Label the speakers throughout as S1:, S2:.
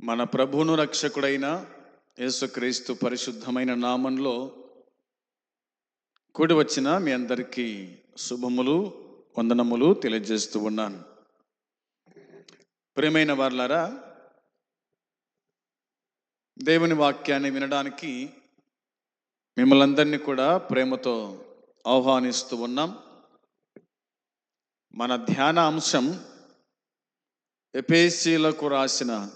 S1: మన ప్రభువును రక్షకుడైన యేసుక్రీస్తు పరిశుద్ధమైన నామంలో కూడి వచ్చిన మీ అందరికీ శుభములు వందనములు తెలియజేస్తూ ఉన్నాను. ప్రియమైన వార్లారా దేవుని వాక్యాన్ని వినడానికి మిమ్మల్ని అందరినీ కూడా ప్రేమతో ఆహ్వానిస్తూ ఉన్నాం. మన ధ్యాన అంశం ఎపేసీలకు రాసిన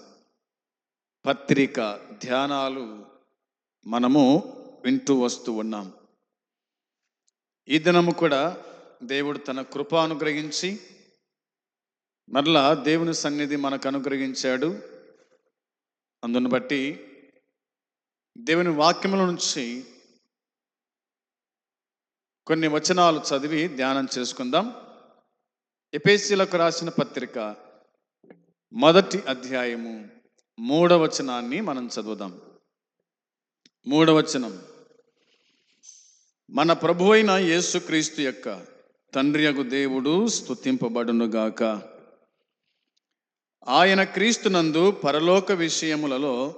S1: పత్రిక ధ్యానాలు మనము వింటూ వస్తూ ఉన్నాం. ఈ దినము కూడా దేవుడు తన కృప అనుగ్రహించి మరలా దేవుని సన్నిధి మనకు అనుగ్రహించాడు. అందును బట్టి దేవుని వాక్యముల నుంచి కొన్ని వచనాలు చదివి ధ్యానం చేసుకుందాం. ఎపేసీలకు రాసిన పత్రిక మొదటి అధ్యాయము. మూడవచనాన్ని మనం చదువుదాం. మూడవచనం. మన ప్రభు అయిన యేసుక్రీస్తు యొక్క తండ్రియగు దేవుడు స్తుతింపబడునుగాక ఆయన క్రీస్తునందు పరలోక విషయములలో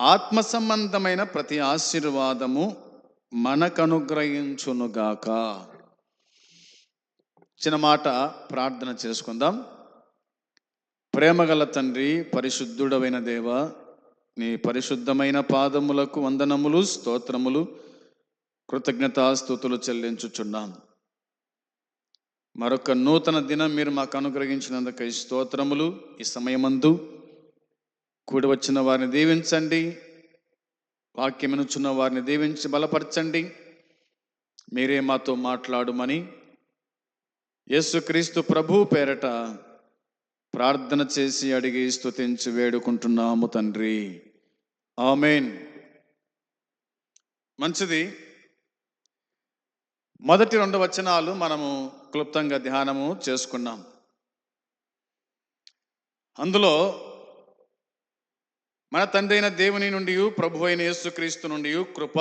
S1: ఆత్మ సంబంధమైన ప్రతి ఆశీర్వాదము మనకనుగ్రహించునుగాక చిన్న మాట ప్రార్థన చేసుకుందాం. ప్రేమగల తండ్రి పరిశుద్ధుడవైన దేవ నీ పరిశుద్ధమైన పాదములకు వందనములు స్తోత్రములు కృతజ్ఞతాస్తుతులు చెల్లించుచున్నాం. మరొక నూతన దినం మీరు మాకు అనుగ్రహించినందుకు ఈ స్తోత్రములు ఈ సమయమందు. కూడి వచ్చిన వారిని దీవించండి వాక్యమినుచున్న వారిని దీవించి బలపరచండి. మీరే మాతో మాట్లాడుమని యేసుక్రీస్తు ప్రభు పేరట ప్రార్థన చేసి అడిగి స్తుతించి వేడుకుంటున్నాము తండ్రి. ఆమెన్. మంచిది. మొదటి రెండు వచనాలు మనము క్లుప్తంగా ధ్యానము చేసుకున్నాం. అందులో మన తండ్రి అయిన దేవుని నుండి ప్రభు అయిన యేసుక్రీస్తు నుండి కృప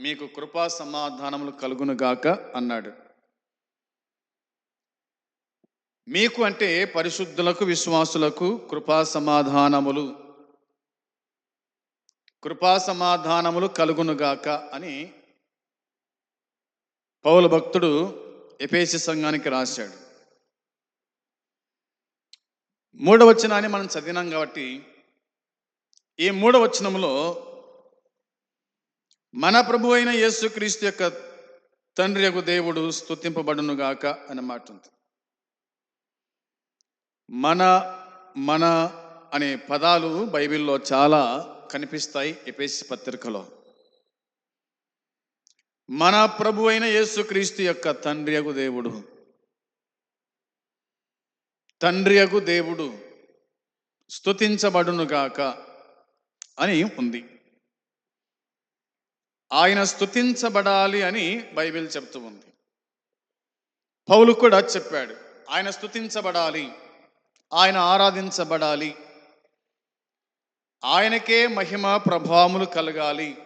S1: మీకు కృపా సమాధానములు కలుగునుగాక అన్నాడు. మీకు అంటే పరిశుద్ధులకు విశ్వాసులకు కృపా సమాధానములు. కృపా సమాధానములు కలుగునుగాక అని పౌల భక్తుడు ఎపేసి సంఘానికి రాశాడు. మూడవచనాన్ని మనం చదివినాం కాబట్టి ఈ మూడవచనంలో మన ప్రభు అయిన యేసుక్రీస్తు యొక్క తండ్రి యొక్క దేవుడు స్తుతింపబడునుగాక అనే మాట ఉంది మన మన అనే పదాలు బైబిల్లో చాలా కనిపిస్తాయి ఎపేసి పత్రికలో. మన ప్రభు అయిన యేసుక్రీస్తు యొక్క తండ్రి అగు దేవుడు. తండ్రి అగు దేవుడు స్తుతించబడునుగాక అని ఉంది. ఆయన స్తుతించబడాలి అని బైబిల్ చెప్తూ ఉంది. పౌలు కూడా చెప్పాడు ఆయన స్తుతించబడాలి. ఆయన ఆరాధించబడాలి. ఆయనకే మహిమ ప్రభావములు కలగాలి.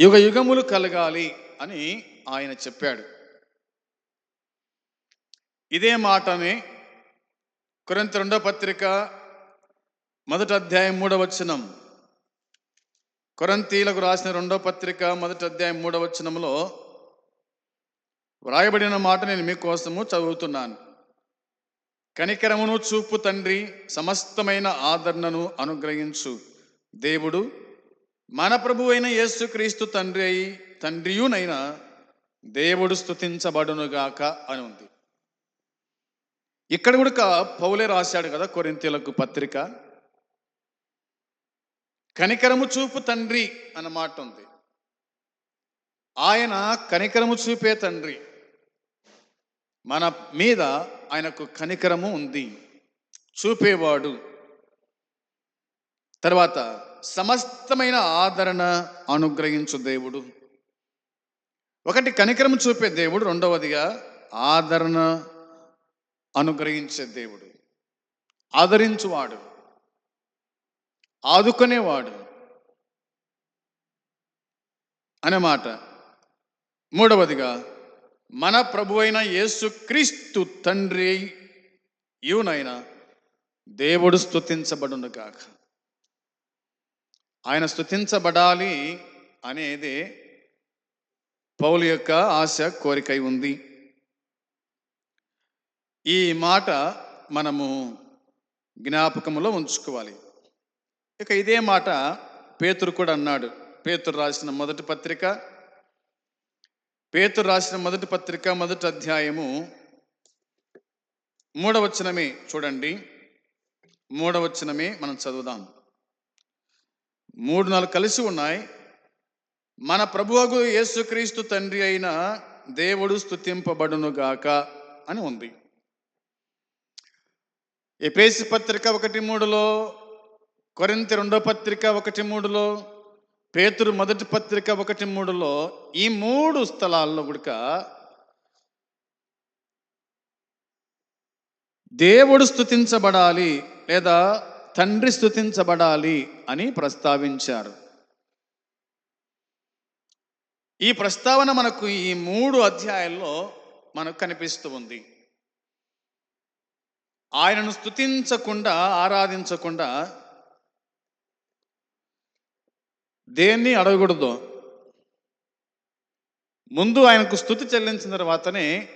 S1: యుగ యుగములు కలగాలి అని ఆయన చెప్పాడు. ఇదే మాటని కొరింత రెండో పత్రిక మొదటి అధ్యాయం మూడవచనం కొరంతీలకు రాసిన రెండో పత్రిక మొదటి అధ్యాయం మూడవచనంలో వ్రాయబడిన మాట నేను మీకోసము చదువుతున్నాను. కనికరమును చూపు తండ్రి సమస్తమైన ఆదరణను అనుగ్రహించు. దేవుడు మన ప్రభు అయిన యేసుక్రీస్తు తండ్రి అయి తండ్రియునైన దేవుడు స్తుతించబడునుగాక అని ఉంది ఇక్కడ కూడా పౌలే రాశాడు కదా కొరింతీలకు పత్రిక. కనికరము చూపు తండ్రి అన్నమాట ఉంది. ఆయన కనికరము చూపే తండ్రి. మన మీద ఆయనకు కనికరము ఉంది. చూపేవాడు. తర్వాత సమస్తమైన ఆదరణ అనుగ్రహించు దేవుడు. ఒకటి కనికరము చూపే దేవుడు రెండవదిగా ఆదరణ అనుగ్రహించే దేవుడు. ఆదరించువాడు. ఆదుకునేవాడు. అనే మాట. మూడవదిగా మన ప్రభు అయిన యేసు క్రీస్తు తండ్రి ఇవునైనా దేవుడు స్తుతించబడును కాక ఆయన స్తుతించబడాలి అనేది పౌలు యొక్క ఆశ కోరికై ఉంది. ఈ మాట మనము జ్ఞాపకంలో ఉంచుకోవాలి. ఇక ఇదే మాట పేతురు కూడా అన్నాడు. పేతురు రాసిన మొదటి పత్రిక పేతురు రాసిన మొదటి పత్రిక మొదటి అధ్యాయము మూడవచనమే చూడండి. మూడవచనమే మనం చదువుదాం. మూడు నాలుగు కలిసి ఉన్నాయి. మన ప్రభువగు యేసుక్రీస్తు తండ్రి అయిన దేవుడు స్థుతింపబడునుగాక అని ఉంది. ఎపేసి పత్రిక ఒకటి మూడులో కొరింత రెండో పత్రిక ఒకటి మూడులో పేతురు మొదటి పత్రిక ఒకటి మూడులో ఈ మూడు స్థలాల్లో కూడా దేవుడు స్థుతించబడాలి లేదా తండ్రి స్థుతించబడాలి అని ప్రస్తావించారు. ఈ ప్రస్తావన మనకు ఈ మూడు అధ్యాయాల్లో మనకు కనిపిస్తూ ఉంది. ఆయనను స్థుతించకుండా ఆరాధించకుండా దేన్ని అడగకూడదు? ముందు ఆయనకు స్థుతి చెల్లించిన తర్వాతనే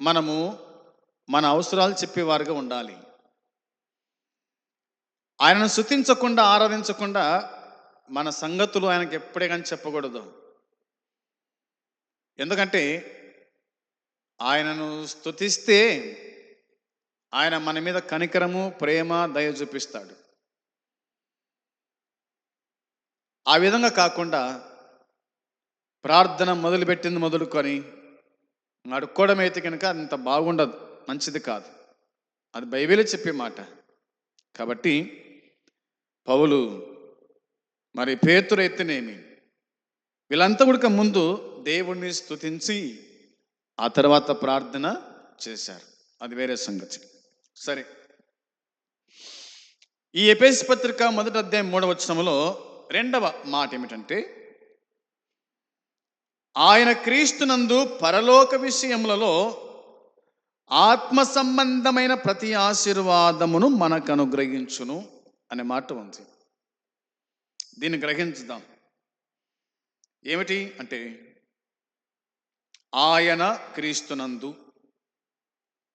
S1: మనము మన అవసరాలు చెప్పేవారుగా ఉండాలి. ఆయనను స్థుతించకుండా ఆరాధించకుండా మన సంగతులు ఆయనకి ఎప్పుడే కానీ చెప్పకూడదు. ఎందుకంటే ఆయనను స్థుతిస్తే ఆయన మన మీద కనికరము ప్రేమ దయ చూపిస్తాడు. ఆ విధంగా కాకుండా ప్రార్థన మొదలుపెట్టింది మొదలుకొని అడుక్కోవడం అయితే కనుక అంత బాగుండదు మంచిది కాదు. అది బైబిలే చెప్పే మాట. కాబట్టి పౌలు మరి పేతురైతేనేమి వీళ్ళంతా కూడా ముందు దేవుణ్ణి స్తుతించి ఆ తర్వాత ప్రార్థన చేశారు. అది వేరే సంగతి. సరే. ఈ ఎపేసి పత్రిక మొదటి అధ్యాయం మూడవ వచనములో రెండవ మాట ఏమిటంటే ఆయన క్రీస్తునందు పరలోక విషయములలో ఆత్మ సంబంధమైన ప్రతి ఆశీర్వాదమును మనకు అనుగ్రహించును అనే మాట ఉంది. దీన్ని గ్రహించుదాం. ఏమిటి అంటే ఆయన క్రీస్తునందు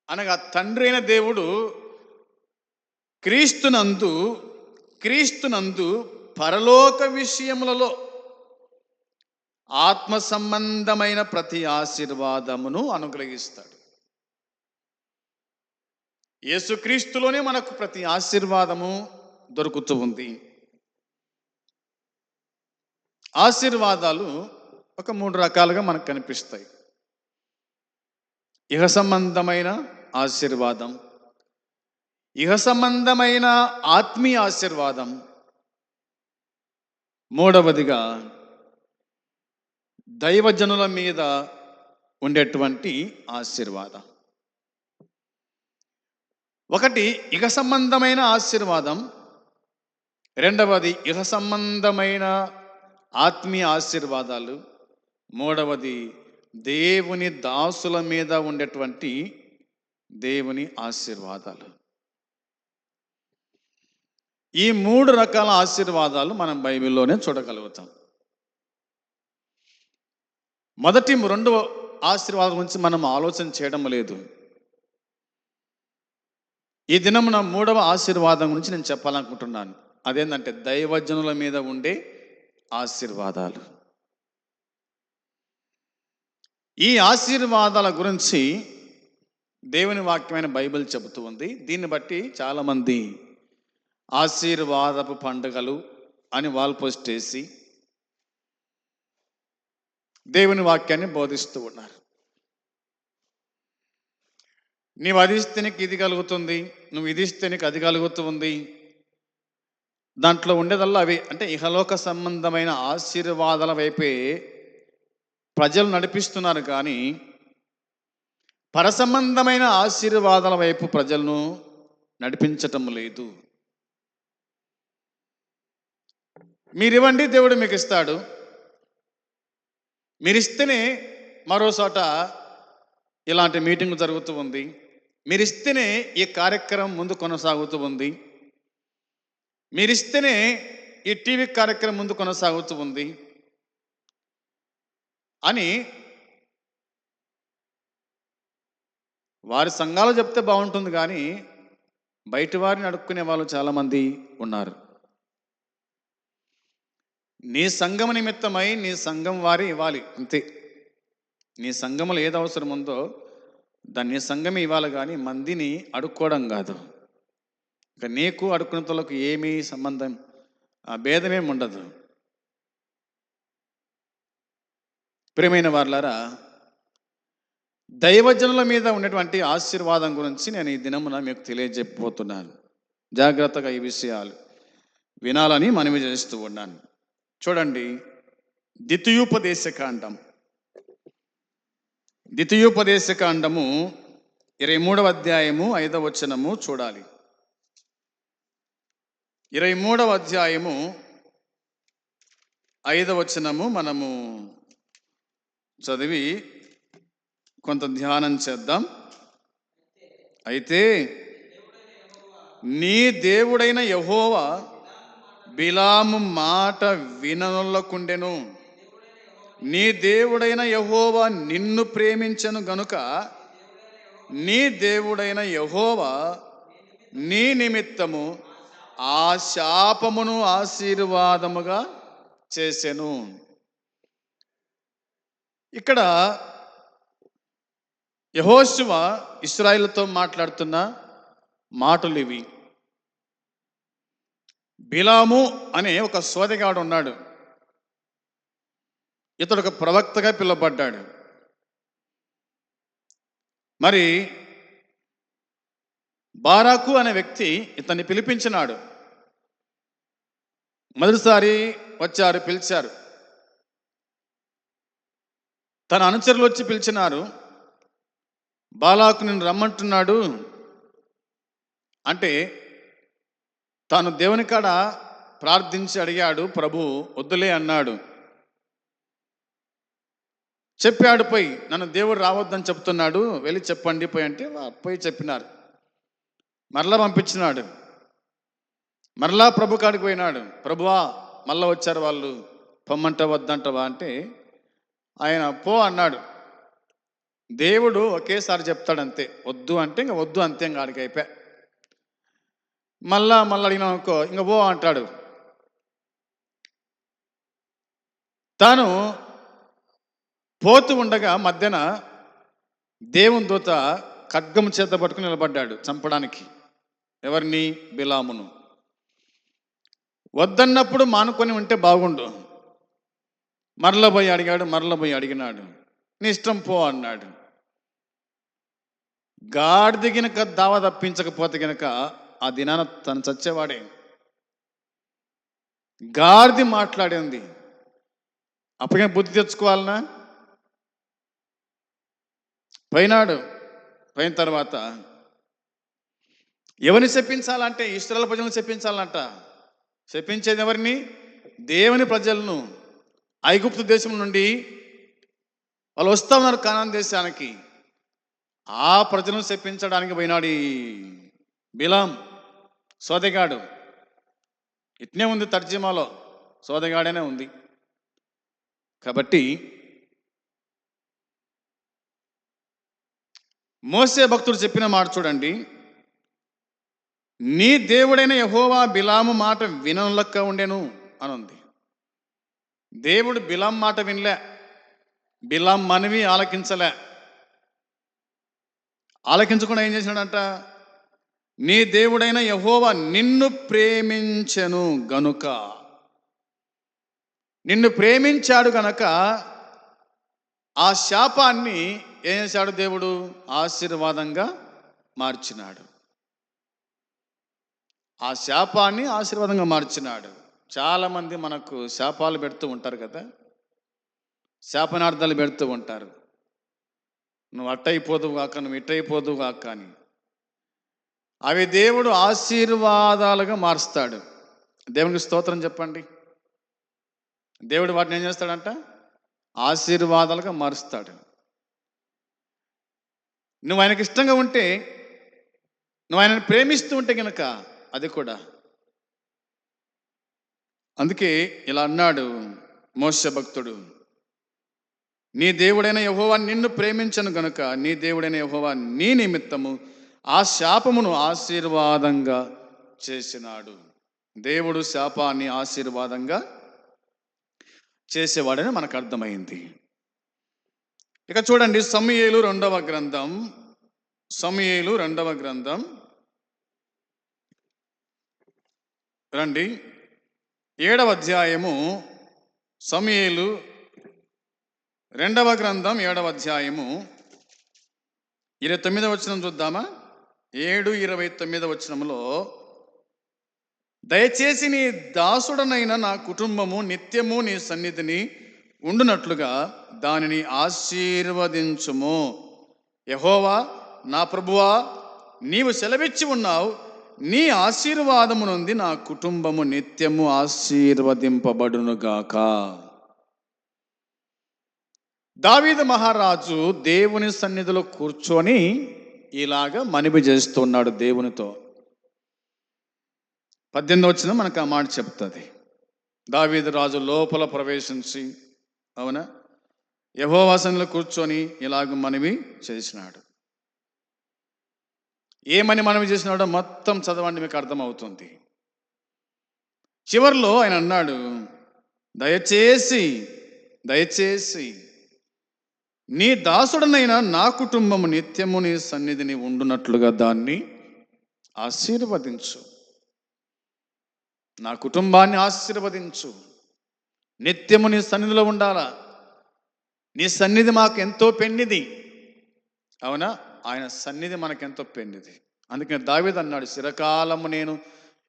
S1: అనగా తండ్రి అయిన దేవుడు క్రీస్తునందు క్రీస్తునందు పరలోక విషయములలో ఆత్మ సంబంధమైన ప్రతి ఆశీర్వాదమును అనుగ్రహిస్తాడు. యేసుక్రీస్తులోనే మనకు ప్రతి ఆశీర్వాదము దొరుకుతూ ఉంది. ఆశీర్వాదాలు ఒక మూడు రకాలుగా మనకు కనిపిస్తాయి. ఇహ సంబంధమైన ఆశీర్వాదం ఇహ సంబంధమైన ఆత్మీయ ఆశీర్వాదం మూడవదిగా దైవజనుల మీద ఉండేటువంటి ఆశీర్వాదం. ఒకటి ఇహ సంబంధమైన ఆశీర్వాదం. రెండవది ఇహ సంబంధమైన ఆత్మీయ ఆశీర్వాదాలు. మూడవది దేవుని దాసుల మీద ఉండేటువంటి దేవుని ఆశీర్వాదాలు. ఈ మూడు రకాల ఆశీర్వాదాలు మనం బైబిల్లోనే చూడగలుగుతాం. మొదటి రెండవ ఆశీర్వాదం గురించి మనం ఆలోచన చేయడం లేదు. ఈ దినమున మూడవ ఆశీర్వాదం గురించి నేను చెప్పాలనుకుంటున్నాను. అదేంటంటే దైవజనుల మీద ఉండే ఆశీర్వాదాలు. ఈ ఆశీర్వాదాల గురించి దేవుని వాక్యమైన బైబిల్ చెబుతూ ఉంది. దీన్ని బట్టి చాలామంది ఆశీర్వాదపు పండుగలు అని వాల్ పోస్ట్ చేసి దేవుని వాక్యాన్ని బోధిస్తూ ఉన్నారు. నీవు అది ఇస్తే నీకు ఇది కలుగుతుంది నువ్వు ఇది ఇస్తే నీకు అది కలుగుతుంది దాంట్లో ఉండేదల్లా అవి. అంటే ఇహలోక సంబంధమైన ఆశీర్వాదాల వైపే ప్రజలు నడిపిస్తున్నారు కానీ పరసంబంధమైన ఆశీర్వాదాల వైపు ప్రజలను నడిపించటం లేదు. మీరివ్వండి దేవుడు మీకు ఇస్తాడు మీరు ఇస్తేనే మరో చోట ఇలాంటి మీటింగ్ జరుగుతూ ఉంది. మీరు ఇస్తేనే ఈ కార్యక్రమం ముందు కొనసాగుతూ ఉంది. మీరు ఇస్తేనే ఈ టీవీ కార్యక్రమం ముందు కొనసాగుతూ ఉంది. అని వారి సంఘాలు చెప్తే బాగుంటుంది కానీ బయట వారిని అడుక్కునే వాళ్ళు చాలామంది ఉన్నారు. నీ సంఘం నిమిత్తమై నీ సంఘం వారి ఇవ్వాలి అంతే. నీ సంఘములో ఏది అవసరం ఉందో దాన్ని సంఘమే ఇవ్వాలి కానీ మందిని అడుక్కోవడం కాదు. ఇక నీకు అడుక్కునేతలకు ఏమీ సంబంధం ఆ భేదమేమి ఉండదు. ప్రియమైన వార్లారా దైవజనుల మీద ఉన్నటువంటి ఆశీర్వాదం గురించి నేను ఈ దినమున మీకు తెలియజెప్పబోతున్నాను. జాగ్రత్తగా ఈ విషయాలు వినాలని మనవి చేస్తూ ఉన్నాను. చూడండి. ద్వితీయోపదేశకాండం. ద్వితీయోపదేశకాండము ఇరవై మూడవ అధ్యాయము ఐదవ వచనము చూడాలి. ఇరవై మూడవ అధ్యాయము ఐదవ వచనము మనము చదివి కొంత ధ్యానం చేద్దాం. అయితే నీ దేవుడైన యహోవా బిలాము మాట విననొల్లకుండెను. నీ దేవుడైన యహోవా నిన్ను ప్రేమించను గనుక నీ దేవుడైన యహోవా నీ నిమిత్తము ఆ శాపమును ఆశీర్వాదముగా చేసెను. ఇక్కడ యహోశివ ఇస్రాయిల్తో మాట్లాడుతున్న మాటలు ఇవి. బిలాము అనే ఒక సోదగాడు ఉన్నాడు. ఇతడు ఒక ప్రవక్తగా పిలువబడ్డాడు. మరి బారాకు అనే వ్యక్తి ఇతన్ని పిలిపించినాడు. మొదటిసారి వచ్చారు పిలిచారు. తన అనుచరులు వచ్చి పిలిచినారు. బాలాకు నిన్ను రమ్మంటున్నాడు అంటే తాను దేవుని కాడ ప్రార్థించి అడిగాడు ప్రభు వద్దులే అన్నాడు. చెప్పాడు పోయి నన్ను దేవుడు రావద్దని చెప్తున్నాడు వెళ్ళి చెప్పండి పోయి అంటే పోయి చెప్పినారు. మరలా పంపించినాడు. మరలా ప్రభు కాడికి పోయినాడు. ప్రభువా మళ్ళా వచ్చారు వాళ్ళు పొమ్మంట వద్దంటవా? అంటే ఆయన పో అన్నాడు. దేవుడు ఒకేసారి చెప్తాడు అంతే వద్దు అంటే ఇంకా వద్దు అంతే ఇంకా ఆడికి అయిపోయా. మళ్ళా మళ్ళీ అడిగినాం అనుకో ఇంకా పో అంటాడు. తాను పోతూ ఉండగా మధ్యన దేవుని దూత ఖడ్గం చేత పట్టుకుని నిలబడ్డాడు చంపడానికి. ఎవరిని? బిలామును. వద్దన్నప్పుడు మానుకొని ఉంటే బాగుండు. మరల పోయి అడిగాడు మరల పోయి అడిగినాడు. నీ ఇష్టం పో అన్నాడు. గాడిద గినక దావ తప్పించకపోతే గనక ఆ దినాన తను చచ్చేవాడే. గార్ది మాట్లాడింది. అప్పగే బుద్ధి తెచ్చుకోవాలనా? పోయినాడు. పోయిన తర్వాత ఎవరిని చెప్పించాలంటే ఇస్రాయల్ ప్రజలను చెప్పించాలంట చెప్పించేది ఎవరిని? దేవుని ప్రజలను. ఐగుప్తు దేశం నుండి వాళ్ళు వస్తా ఉన్నారు కానాన్ దేశానికి. ఆ ప్రజలను చెప్పించడానికి పోయినాడు బిలాం సోదెగాడు. ఇట్నే ఉంది తర్జీమాలో. సోదెగాడనే ఉంది. కాబట్టి మోసే భక్తుడు చెప్పిన మాట చూడండి. నీ దేవుడైన యహోవా బిలాము మాట వినలక్క ఉండెను అని ఉంది దేవుడు బిలాం మాట వినలే. బిలాం మనవి ఆలకించలే. ఆలకించకుండా ఏం చేసినాడంట? నీ దేవుడైన యహోవా నిన్ను ప్రేమించను గనుక. నిన్ను ప్రేమించాడు గనక ఆ శాపాన్ని ఏం చేశాడు దేవుడు? ఆశీర్వాదంగా మార్చినాడు. ఆ శాపాన్ని ఆశీర్వాదంగా మార్చినాడు. చాలామంది మనకు శాపాలు పెడుతూ ఉంటారు కదా? శాపనార్థాలు పెడుతూ ఉంటారు. నువ్వు అట్టయిపోదువు కాక నువ్వు ఇట్టయిపోదువు కాక అని. అవి దేవుడు ఆశీర్వాదాలుగా మారుస్తాడు. దేవునికి స్తోత్రం చెప్పండి. దేవుడు వాటిని ఏం చేస్తాడంట? ఆశీర్వాదాలుగా మారుస్తాడు. నువ్వు ఆయనకి ఇష్టంగా ఉంటే నువ్వు ఆయనను ప్రేమిస్తూ ఉంటే కనుక అది కూడా. అందుకే ఇలా అన్నాడు మోస భక్తుడు. నీ దేవుడైన యహోవా నిన్ను ప్రేమించను గనుక నీ దేవుడైన యహోవా నీ నిమిత్తము ఆ శాపమును ఆశీర్వాదంగా చేసినాడు. దేవుడు శాపాన్ని ఆశీర్వాదంగా చేసేవాడని మనకు అర్థమైంది. ఇక చూడండి సమయేలు రెండవ గ్రంథం. సమయేలు రెండవ గ్రంథం. రండి. ఏడవ అధ్యాయము. సమయేలు రెండవ గ్రంథం ఏడవ అధ్యాయము. ఇరవై తొమ్మిదవ వచనం చూద్దామా? ఏడు ఇరవై తొమ్మిది వచనంలో దయచేసి నీ దాసుడనైన నా కుటుంబము నిత్యము నీ సన్నిధిని ఉండునట్లుగా దానిని ఆశీర్వదించుము. యహోవా నా ప్రభువా నీవు సెలవిచ్చి ఉన్నావు. నీ ఆశీర్వాదము నుండి నా కుటుంబము నిత్యము ఆశీర్వదింపబడునుగాక. దావీద మహారాజు దేవుని సన్నిధిలో కూర్చొని ఇలాగ మనవి చేస్తున్నాడు దేవునితో. పద్దెనిమిది వచ్చిన మనకు ఆ మాట చెప్తుంది. దావీదు రాజు లోపల ప్రవేశించి అవునా? యహోవాసనలో కూర్చొని ఇలాగ మనవి చేసినాడు. ఏమని మనవి చేసినాడో మొత్తం చదవండి మీకు అర్థమవుతుంది. చివరిలో ఆయన అన్నాడు దయచేసి దయచేసి నీ దాసుడనైనా నా కుటుంబము నిత్యము నీ సన్నిధిని ఉండునట్లుగా దాన్ని ఆశీర్వదించు. నా కుటుంబాన్ని ఆశీర్వదించు. నిత్యము నీ సన్నిధిలో ఉండాలా? నీ సన్నిధి మాకు ఎంతో పెన్నిది. అవునా? ఆయన సన్నిధి మనకెంతో పెన్నిది. అందుకని దావీద్ అన్నాడు చిరకాలము నేను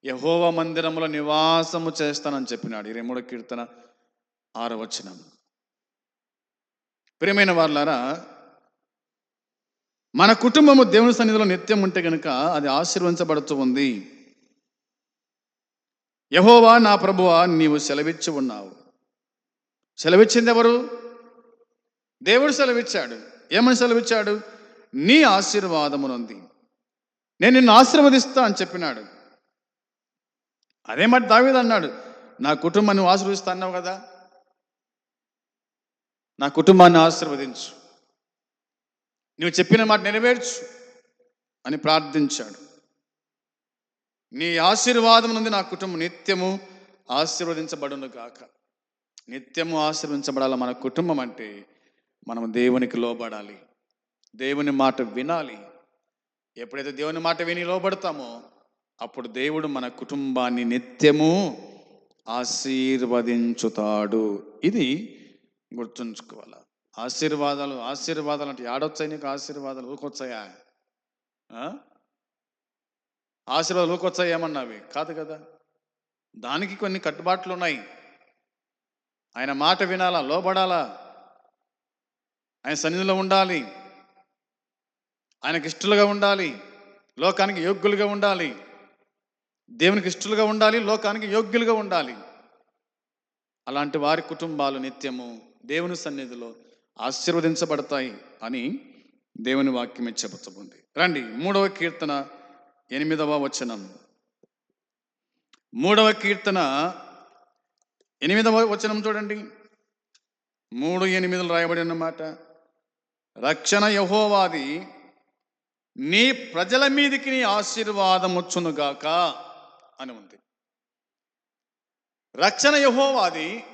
S1: యహోవ మందిరములో నివాసము చేస్తానని చెప్పినాడు. ఇరవై మూడో కీర్తన ఆరవచనము ప్రియమైన వాళ్ళారా మన కుటుంబము దేవుని సన్నిధిలో నిత్యం ఉంటే కనుక అది ఆశీర్వించబడుతూ ఉంది. యహోవా నా ప్రభువా నీవు సెలవిచ్చి ఉన్నావు. సెలవిచ్చింది ఎవరు? దేవుడు సెలవిచ్చాడు. ఏమని సెలవిచ్చాడు? నీ ఆశీర్వాదమునుంది. నేను నిన్ను ఆశీర్వదిస్తా అని చెప్పినాడు. అదే మరి దావేది అన్నాడు నా కుటుంబాన్ని ఆశీర్వదిస్తా అన్నావు కదా? నా కుటుంబాన్ని ఆశీర్వదించు. నువ్వు చెప్పిన మాట నెరవేర్చు అని ప్రార్థించాడు. నీ ఆశీర్వాదం నుండి నా కుటుంబం నిత్యము ఆశీర్వదించబడును కాక నిత్యము ఆశీర్వదించబడాలి మన కుటుంబం అంటే మనం దేవునికి లోబడాలి. దేవుని మాట వినాలి. ఎప్పుడైతే దేవుని మాట విని లోబడతామో అప్పుడు దేవుడు మన కుటుంబాన్ని నిత్యము ఆశీర్వదించుతాడు. ఇది గుర్తుంచుకోవాలా? ఆశీర్వాదాలు ఆశీర్వాదాలు అంటే ఆడొచ్చాయి నీకు? ఆశీర్వాదాలు ఊకొచ్చాయా? ఆశీర్వాదాలు ఊకొచ్చాయి ఏమన్నావి? కాదు కదా. దానికి కొన్ని కట్టుబాట్లు ఉన్నాయి. ఆయన మాట వినాలా? లోబడాలా? ఆయన సన్నిధిలో ఉండాలి. ఆయనకి ఇష్టలుగా ఉండాలి. లోకానికి యోగ్యులుగా ఉండాలి. దేవునికి ఇష్టలుగా ఉండాలి. లోకానికి యోగ్యులుగా ఉండాలి. అలాంటి వారి కుటుంబాలు నిత్యము దేవుని సన్నిధిలో ఆశీర్వదించబడతాయి అని దేవుని వాక్యమే చెబుతుంది. రండి మూడవ కీర్తన ఎనిమిదవ వచనం. మూడవ కీర్తన ఎనిమిదవ వచనం చూడండి. మూడు ఎనిమిదిలో రాయబడి అన్నమాట రక్షణ యహోవాది నీ ప్రజల మీదికి నీ ఆశీర్వాదం వచ్చునుగాక అని ఉంది. రక్షణ యహోవాది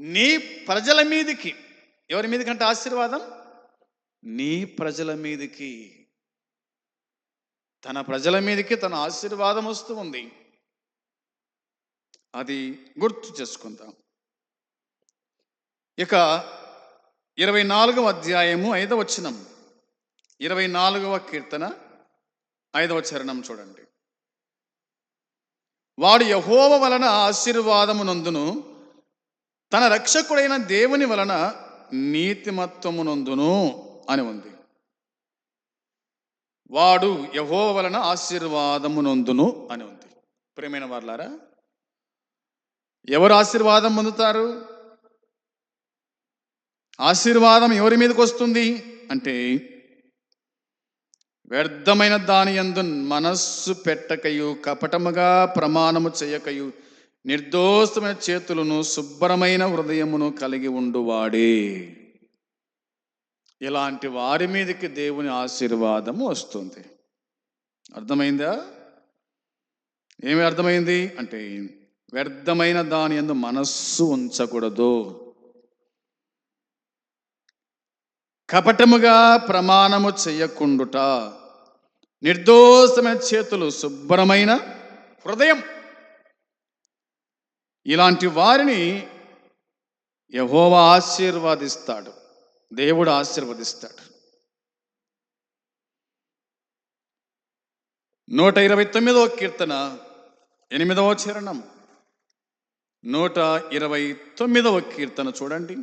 S1: నీ ప్రజల మీదికి. ఎవరి మీదకంటే ఆశీర్వాదం? నీ ప్రజల మీదికి. తన ప్రజల మీదకి తన ఆశీర్వాదం వస్తూ ఉంది. అది గుర్తు చేసుకుందాం. ఇక ఇరవై నాలుగవ అధ్యాయము ఐదవ వచనం. ఇరవై నాలుగవ కీర్తన ఐదవ చరణం చూడండి. వాడు యహోవ వలన ఆశీర్వాదము నందును. తన రక్షకుడైన దేవుని వలన నీతిమత్వమునందును అని ఉంది. వాడు యహో వలన ఆశీర్వాదమునందును అని ఉంది. ప్రేమైన వాళ్ళారా ఎవరు ఆశీర్వాదం పొందుతారు? ఆశీర్వాదం ఎవరి మీదకి వస్తుంది అంటే వ్యర్థమైన దాని యందు మనస్సు పెట్టకయు కపటముగా ప్రమాణము చేయకయు నిర్దోషమైన చేతులను శుభ్రమైన హృదయమును కలిగి ఉండువాడే. ఇలాంటి వారి మీదకి దేవుని ఆశీర్వాదము వస్తుంది. అర్థమైందా? ఏమి అర్థమైంది? అంటే వ్యర్థమైన దాని యందు మనస్సు ఉంచకూడదు. కపటముగా ప్రమాణము చెయ్యకుండుట నిర్దోషమైన చేతులు శుభ్రమైన హృదయం ఇలాంటి వారిని యహోవా ఆశీర్వాదిస్తాడు. దేవుడు ఆశీర్వదిస్తాడు. నూట ఇరవై తొమ్మిదవ కీర్తన ఎనిమిదవ చరణం. నూట ఇరవై తొమ్మిదవ కీర్తన చూడండి.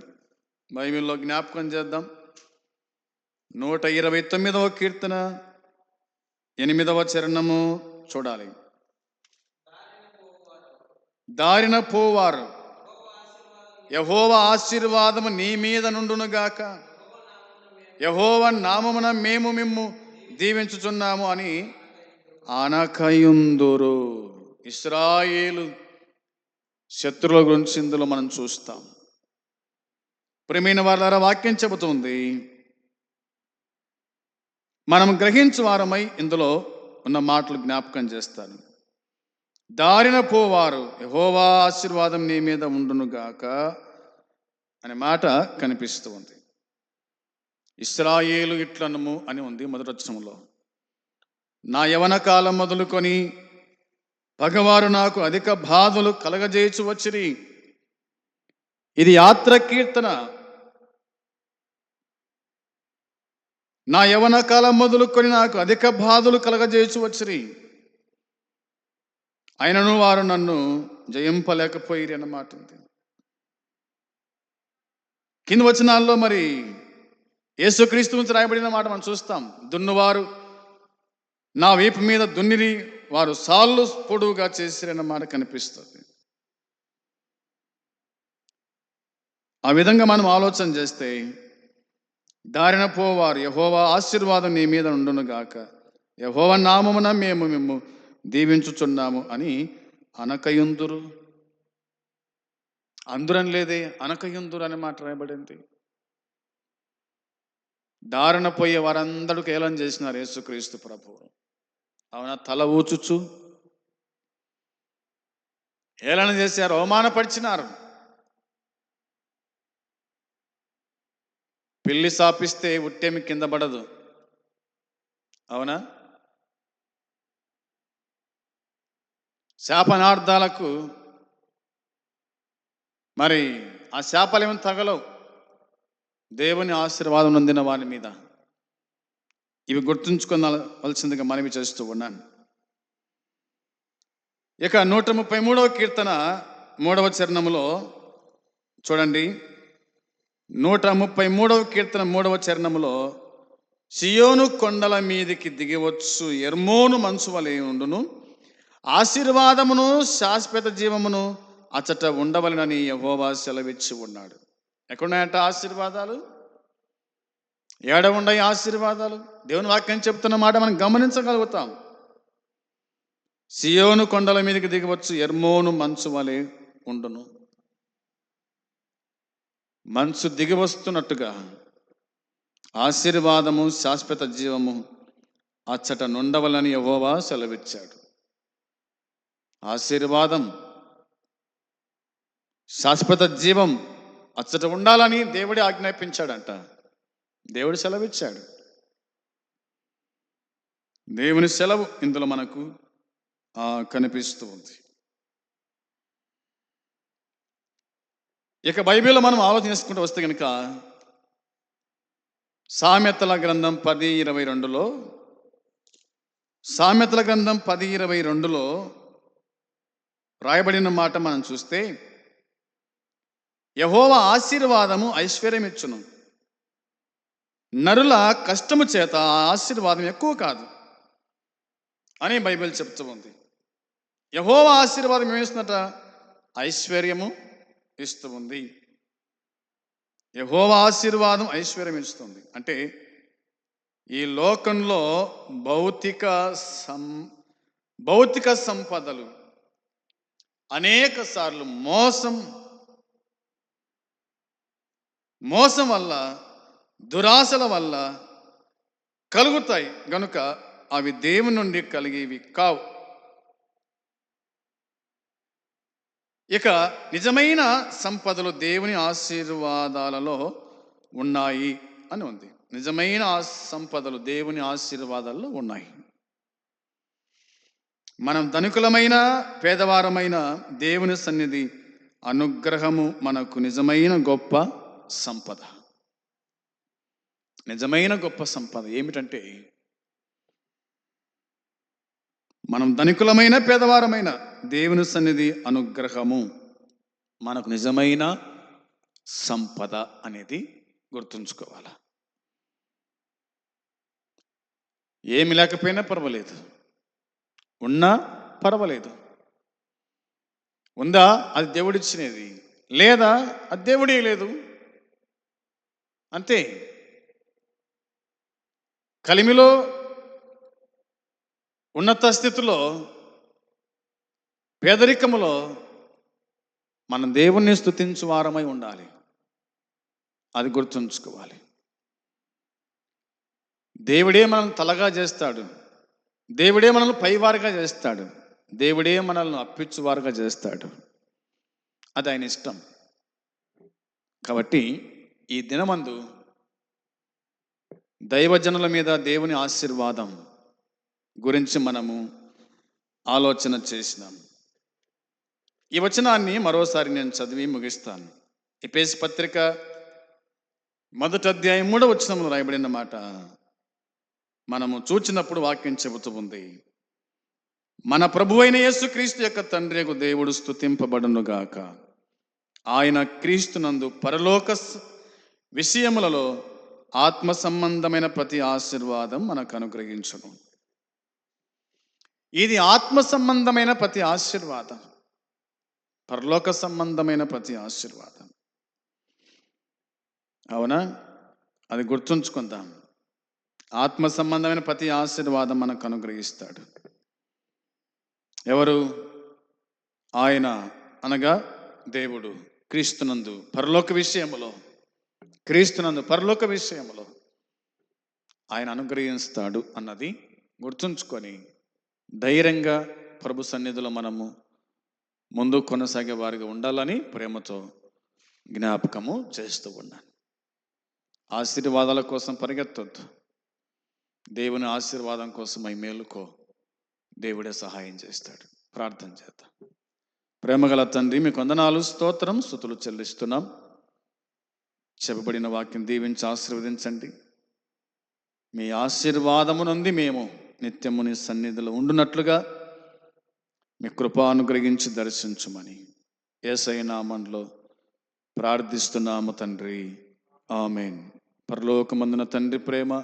S1: బైబిల్లో జ్ఞాపకం చేద్దాం. నూట ఇరవై తొమ్మిదవ కీర్తన ఎనిమిదవ చరణము చూడాలి. దారిన పోవారు. యహోవ ఆశీర్వాదము నీ మీద నుండునుగాక యహోవ నామమున మేము మిమ్ము దీవించుచున్నాము అని అనకయుందురు ఇస్రాయేలు శత్రువుల గురించి ఇందులో మనం చూస్తాం. ప్రేమైన ద్వారా వాక్యం చెబుతుంది. మనం గ్రహించు వారమై ఇందులో ఉన్న మాటలు జ్ఞాపకం చేస్తాను. దారిన పోవారు. యహోవా ఆశీర్వాదం నీ మీద ఉండునుగాక అనే మాట కనిపిస్తూ ఉంది. ఇస్రాయేలు ఇట్లనము అని ఉంది మొదటి నా యవన కాలం మొదలుకొని పగవారు నాకు అధిక బాధలు కలగజేయచు వచ్చిరి. ఇది యాత్ర కీర్తన. నా యవన కాలం మొదలుకొని నాకు అధిక బాధలు కలగజేయచు వచ్చిరి. అయినను వారు నన్ను జయింపలేకపోయిరి అన్నమాట ఉంది కింద వచనాల్లో మరి యేసుక్రీస్తు నుంచి రాయబడిన మాట మనం చూస్తాం. దున్నువారు నా వీపు మీద దున్నిరి వారు సాళ్ళు పొడువుగా చేసిరన్న మాట కనిపిస్తుంది. ఆ విధంగా మనం ఆలోచన చేస్తే దారిన పోవారు యహోవా ఆశీర్వాదం నీ మీద ఉండును గాక యహోవ నామమున మేము మేము దీవించుచున్నాము అని అనకయుందురు. అందురని లేదే అనకయుందురు అనే మాట రాయబడింది. దారిన పోయే వారందరూ కేలం చేసినారు యేసుక్రీస్తు ప్రభు అవునా? తల ఊచుచు. హేళన చేశారు అవమానపరిచినారు. పిల్లి సాపిస్తే ఉట్టేమి కింద పడదు. అవునా? శాపనార్థాలకు మరి ఆ శాపాలు ఏమైనా తగలవు. దేవుని ఆశీర్వాదం అందిన వారి మీద. ఇవి గుర్తుంచుకోవలసిందిగా మనవి చేస్తూ ఉన్నాను. ఇక నూట ముప్పై మూడవ కీర్తన మూడవ చరణములో చూడండి. నూట ముప్పై మూడవ కీర్తన మూడవ చరణములో సియోను కొండల మీదికి దిగివచ్చు ఎర్మోను మనసు వలె ఉండును. ఆశీర్వాదమును శాశ్వత జీవమును అచ్చట ఉండవలనని యహోవా సెలవిచ్చి ఉన్నాడు. ఎక్కడున్నాయంట ఆశీర్వాదాలు? ఏడ ఉన్నాయి ఆశీర్వాదాలు? దేవుని వాక్యం చెప్తున్న మాట మనం గమనించగలుగుతాం. సియోను కొండల మీదకి దిగవచ్చు ఎర్మోను మంచు వలె ఉండును. మంచు దిగి వస్తున్నట్టుగా ఆశీర్వాదము శాశ్వత జీవము అచ్చట నుండవలని యహోవా సెలవిచ్చాడు. ఆశీర్వాదం శాశ్వత జీవం అచ్చట ఉండాలని దేవుడి ఆజ్ఞాపించాడంట. దేవుడు సెలవిచ్చాడు. దేవుని సెలవు ఇందులో మనకు కనిపిస్తూ ఉంది. ఇక బైబిల్లో మనం ఆలోచన చేసుకుంటూ వస్తే కనుక సామెతల గ్రంథం పది ఇరవై రెండులో సామెతల గ్రంథం పది ఇరవై రెండులో రాయబడిన మాట మనం చూస్తే యహోవ ఆశీర్వాదము ఐశ్వర్యం ఇచ్చును నరుల కష్టము చేత ఆ ఆశీర్వాదం ఎక్కువ కాదు అని బైబిల్ చెప్తూ ఉంది. యహోవ ఆశీర్వాదం ఏమిస్తుందట ఐశ్వర్యము ఇస్తూ ఉంది. యహోవ ఆశీర్వాదం ఐశ్వర్యం ఇస్తుంది అంటే ఈ లోకంలో భౌతిక సం భౌతిక సంపదలు అనేక సార్లు మోసం మోసం వల్ల దురాశల వల్ల కలుగుతాయి. గనుక అవి దేవుని నుండి కలిగేవి కావు. ఇక నిజమైన సంపదలు దేవుని ఆశీర్వాదాలలో ఉన్నాయి అని ఉంది. నిజమైన సంపదలు దేవుని ఆశీర్వాదాల్లో ఉన్నాయి. మనం ధనికులమైన పేదవారమైన దేవుని సన్నిధి అనుగ్రహము మనకు నిజమైన గొప్ప సంపద. నిజమైన గొప్ప సంపద ఏమిటంటే మనం ధనికులమైన పేదవారమైన దేవుని సన్నిధి అనుగ్రహము మనకు నిజమైన సంపద అనేది గుర్తుంచుకోవాలి. ఏమి లేకపోయినా పర్వాలేదు. ఉన్నా పర్వాలేదు. ఉందా? అది దేవుడిచ్చినది. లేదా? అది దేవుడే లేదు. అంతే. కలిమిలో ఉన్నత స్థితిలో పేదరికములో మనం దేవుణ్ణి స్థుతించు వారమై ఉండాలి. అది గుర్తుంచుకోవాలి. దేవుడే మనల్ని తలగా చేస్తాడు. దేవుడే మనల్ని పైవారుగా చేస్తాడు. దేవుడే మనల్ని అప్పించువారుగా చేస్తాడు. అది ఆయన ఇష్టం. కాబట్టి ఈ దినమందు దైవజనుల మీద దేవుని ఆశీర్వాదం గురించి మనము ఆలోచన చేసినాం. ఈ వచనాన్ని మరోసారి నేను చదివి ముగిస్తాను. ఎపేసి పత్రిక మొదటి అధ్యాయం మూడవ వచనంలో రాయబడిన మాట మనము చూచినప్పుడు వాక్యం చెబుతూ ఉంది. మన ప్రభు అయిన యేసుక్రీస్తు యొక్క తండ్రి యొక్క దేవుడు స్థుతింపబడునుగాక ఆయన క్రీస్తునందు పరలోక విషయములలో ఆత్మ సంబంధమైన ప్రతి ఆశీర్వాదం మనకు అనుగ్రహించును. ఇది ఆత్మ సంబంధమైన ప్రతి ఆశీర్వాదం. పరలోక సంబంధమైన ప్రతి ఆశీర్వాదం. అవునా? అది గుర్తుంచుకుందాం. ఆత్మ సంబంధమైన ప్రతి ఆశీర్వాదం మనకు అనుగ్రహిస్తాడు. ఎవరు? ఆయన అనగా దేవుడు క్రీస్తునందు పరలోక విషయములో క్రీస్తునందు పరలోక విషయములో ఆయన అనుగ్రహిస్తాడు అన్నది గుర్తుంచుకొని ధైర్యంగా ప్రభు సన్నిధిలో మనము ముందు కొనసాగే వారిగా ఉండాలని ప్రేమతో జ్ఞాపకము చేస్తూ ఉన్నాను. ఆశీర్వాదాల కోసం పరిగెత్తొద్దు. దేవుని ఆశీర్వాదం కోసం అయి మేలుకో. దేవుడే సహాయం చేస్తాడు. ప్రార్థన చేద్దాం. ప్రేమగల తండ్రి మీ కొందనాలు స్తోత్రం స్థుతులు చెల్లిస్తున్నాం. చెప్పబడిన వాక్యం దీవించి ఆశీర్వదించండి. మీ ఆశీర్వాదమునంది మేము నిత్యము నీ సన్నిధిలో ఉండునట్లుగా మీ కృప అనుగ్రహించి దర్శించమని ఏసై నామంలో ప్రార్థిస్తున్నాము తండ్రి. ఆమెన్. పరలోకమందున తండ్రి ప్రేమ